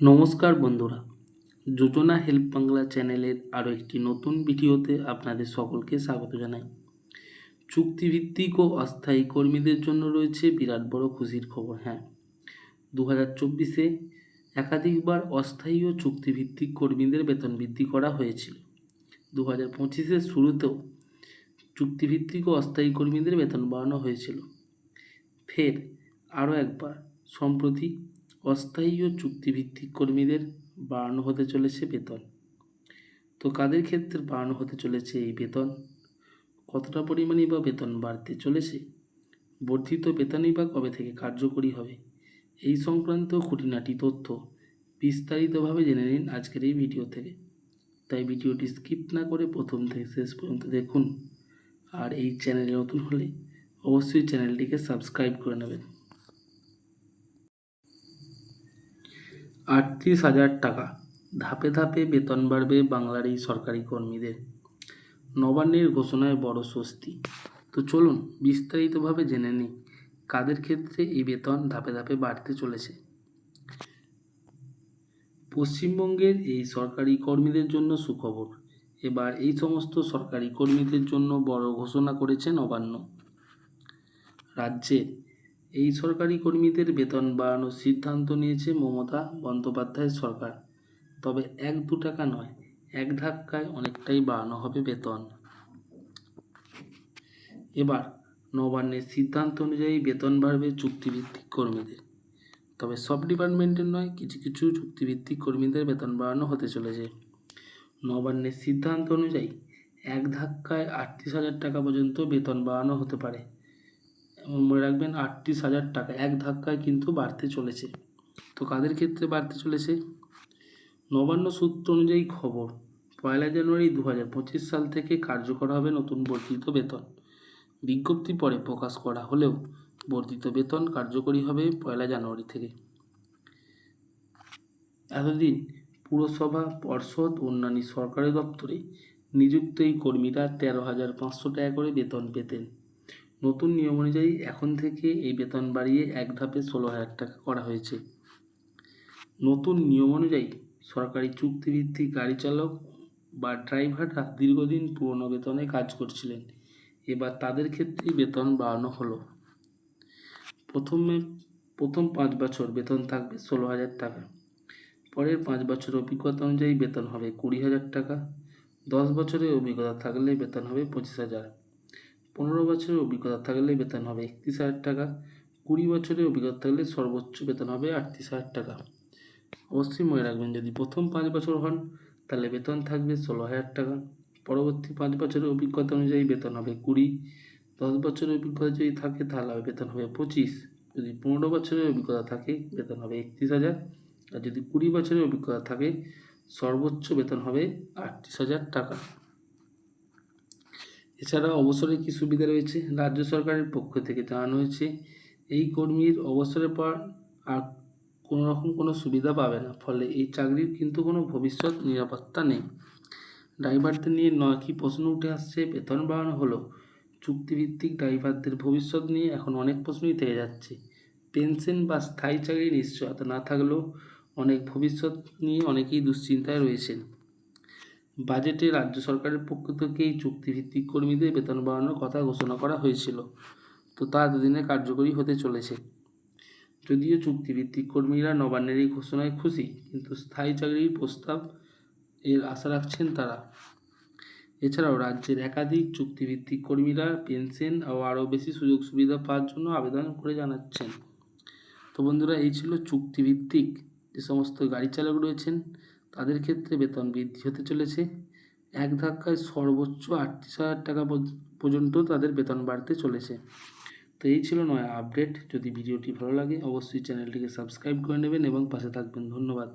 নমস্কার বন্ধুরা যোজনা হেল্প বাংলা চ্যানেলের আরও একটি নতুন ভিডিওতে আপনাদের সকলকে স্বাগত জানাই। চুক্তিভিত্তিক ও অস্থায়ী কর্মীদের জন্য রয়েছে বিরাট বড় খুশির খবর হ্যাঁ। দু হাজার চব্বিশে একাধিকবার অস্থায়ী ও চুক্তিভিত্তিক কর্মীদের বেতন বৃদ্ধি করা হয়েছিল। দু হাজার পঁচিশের শুরুতেও চুক্তিভিত্তিক ও অস্থায়ী কর্মীদের বেতন বাড়ানো হয়েছিল। ফের আরও একবার, সম্প্রতি অস্থায়ী ও চুক্তিভিত্তিক কর্মীদের বাড়ানো হতে চলেছে বেতন। তো কাদের ক্ষেত্রে বাড়ানো হতে চলেছে এই বেতন? কতটা পরিমাণে বা বেতন বাড়তে চলেছে? বর্ধিত বেতনই বা কবে থেকে কার্যকরী হবে? এই সংক্রান্ত খুঁটিনাটি তথ্য বিস্তারিতভাবে জেনে নিন আজকের এই ভিডিও থেকে। তাই ভিডিওটি স্কিপ না করে প্রথম থেকে শেষ পর্যন্ত দেখুন। আর এই চ্যানেলে নতুন হলে অবশ্যই চ্যানেলটিকে সাবস্ক্রাইব করে নেবেন। আটত্রিশ হাজার টাকা। ধাপে ধাপে বেতন বাড়বে বাংলার এই সরকারি কর্মীদের। নবান্নের ঘোষণায় বড় স্বস্তি। তো চলুন বিস্তারিতভাবে জেনে নিই, কাদের ক্ষেত্রে এই বেতন ধাপে ধাপে বাড়তে চলেছে? পশ্চিমবঙ্গের এই সরকারি কর্মীদের জন্য সুখবর। এবার এই সমস্ত সরকারি কর্মীদের জন্য বড় ঘোষণা করেছে নবান্ন। রাজ্যের এই সরকারি কর্মীদের বেতন বাড়ানোর সিদ্ধান্ত নিয়েছে মমতা বন্দ্যোপাধ্যায়ের সরকার। তবে এক দু টাকা নয়, এক ধাক্কায় অনেকটাই বাড়ানো হবে বেতন। এবার নবান্নের সিদ্ধান্ত অনুযায়ী বেতন বাড়বে চুক্তিভিত্তিক কর্মীদের। তবে সব ডিপার্টমেন্টের নয়, কিছু কিছু চুক্তিভিত্তিক কর্মীদের বেতন বাড়ানো হতে চলেছে। নবান্নের সিদ্ধান্ত অনুযায়ী এক ধাক্কায় আটত্রিশ হাজার টাকা পর্যন্ত বেতন বাড়ানো হতে পারে। মনে রাখবেন আটত্রিশ হাজার টাকা, এক ধাক্কায় কিন্তু বাড়তে চলেছে। তো কাদের ক্ষেত্রে বাড়তে চলেছে? নবান্ন সূত্র অনুযায়ী খবর, পয়লা জানুয়ারি দু হাজার পঁচিশ সাল থেকে কার্যকর হবে নতুন বর্ধিত বেতন। বিজ্ঞপ্তি পরে প্রকাশ করা হলেও বর্ধিত বেতন কার্যকরী হবে পয়লা জানুয়ারি থেকে। এতদিন পুরসভা, পর্ষদ, অন্যান্য সরকারি দপ্তরে নিযুক্ত এই কর্মীরা তেরো হাজার পাঁচশো টাকা করে বেতন পেতেন। নতুন নিয়ম অনুযায়ী এখন থেকে এই বেতন বাড়িয়ে এক ধাপে ষোলো হাজার টাকা করা হয়েছে। নতুন নিয়ম অনুযায়ী সরকারি চুক্তিভিত্তিক গাড়ি চালক বা ড্রাইভাররা দীর্ঘদিন পুরনো বেতনে কাজ করছিলেন। এবার তাদের ক্ষেত্রেই বেতন বাড়ানো হলো। প্রথমে, প্রথম পাঁচ বছর বেতন থাকবে ষোলো হাজার টাকা। পরের পাঁচ বছর অভিজ্ঞতা অনুযায়ী বেতন হবে কুড়ি হাজার টাকা। দশ বছরের অভিজ্ঞতা থাকলে বেতন হবে পঁচিশ হাজার। পনেরো বছরের অভিজ্ঞতা থাকলে বেতন হবে একত্রিশ হাজার টাকা, কুড়ি বছরের অভিজ্ঞতা থাকলে সর্বোচ্চ বেতন হবে আটত্রিশ হাজার টাকা। অবশ্যই মনে রাখবেন, যদি প্রথম পাঁচ বছর হন, তাহলে বেতন থাকবে ষোলো হাজার টাকা। পরবর্তী পাঁচ বছরের অভিজ্ঞতা অনুযায়ী বেতন হবে কুড়ি, দশ বছরের অভিজ্ঞতা যদি থাকে, তাহলে বেতন হবে পঁচিশ। যদি পনেরো বছরের অভিজ্ঞতা থাকে, বেতন হবে একত্রিশ হাজার। আর যদি কুড়ি বছরের অভিজ্ঞতা থাকে, সর্বোচ্চ বেতন হবে আটত্রিশ হাজার টাকা। এছাড়া অবসরে কী সুবিধা রয়েছে? রাজ্য সরকারের পক্ষ থেকে জানানো হয়েছে, এই কর্মীর অবসরের পর আর কোনো রকম কোনো সুবিধা পাবে না, ফলে এই চাকরির কিন্তু কোনো ভবিষ্যৎ নিরাপত্তা নেই। ড্রাইভারদের নিয়ে নয় কি প্রশ্ন উঠে আসছে, বেতন বাড়ানো হলো, চুক্তিভিত্তিক ড্রাইভারদের ভবিষ্যৎ নিয়ে এখন অনেক প্রশ্নই থেকে যাচ্ছে। পেনশন বা স্থায়ী চাকরির নিশ্চয়তা না থাকলেও অনেক ভবিষ্যৎ নিয়ে অনেকেই দুশ্চিন্তায় রয়েছেন। বাজেটে রাজ্য সরকারের পক্ষ থেকে এই চুক্তিভিত্তিক কর্মীদের বেতন বাড়ানোর কথা ঘোষণা করা হয়েছিল। তো তা দুদিনে কার্যকরী হতে চলেছে। যদিও চুক্তিভিত্তিক কর্মীরা নবান্নের এই ঘোষণায় খুশি, কিন্তু স্থায়ী চাকরির প্রস্তাব এর আশা রাখছেন তারা। এছাড়াও রাজ্যের একাধিক চুক্তিভিত্তিক কর্মীরা পেনশন ও আরও বেশি সুযোগ সুবিধা পাওয়ার জন্য আবেদন করে জানাচ্ছেন। তো বন্ধুরা, এই ছিল চুক্তিভিত্তিক। যে সমস্ত গাড়ি চালক রয়েছেন তাদের ক্ষেত্রে বেতন বৃদ্ধি হতে চলেছে। এক ধাক্কায় সর্বোচ্চ আটত্রিশ হাজার টাকা পর্যন্ত তাদের বেতন বাড়তে চলেছে। তো এই ছিল নয় আপডেট। যদি ভিডিওটি ভালো লাগে, অবশ্যই চ্যানেলটিকে সাবস্ক্রাইব করে নেবেন এবং পাশে থাকবেন। ধন্যবাদ।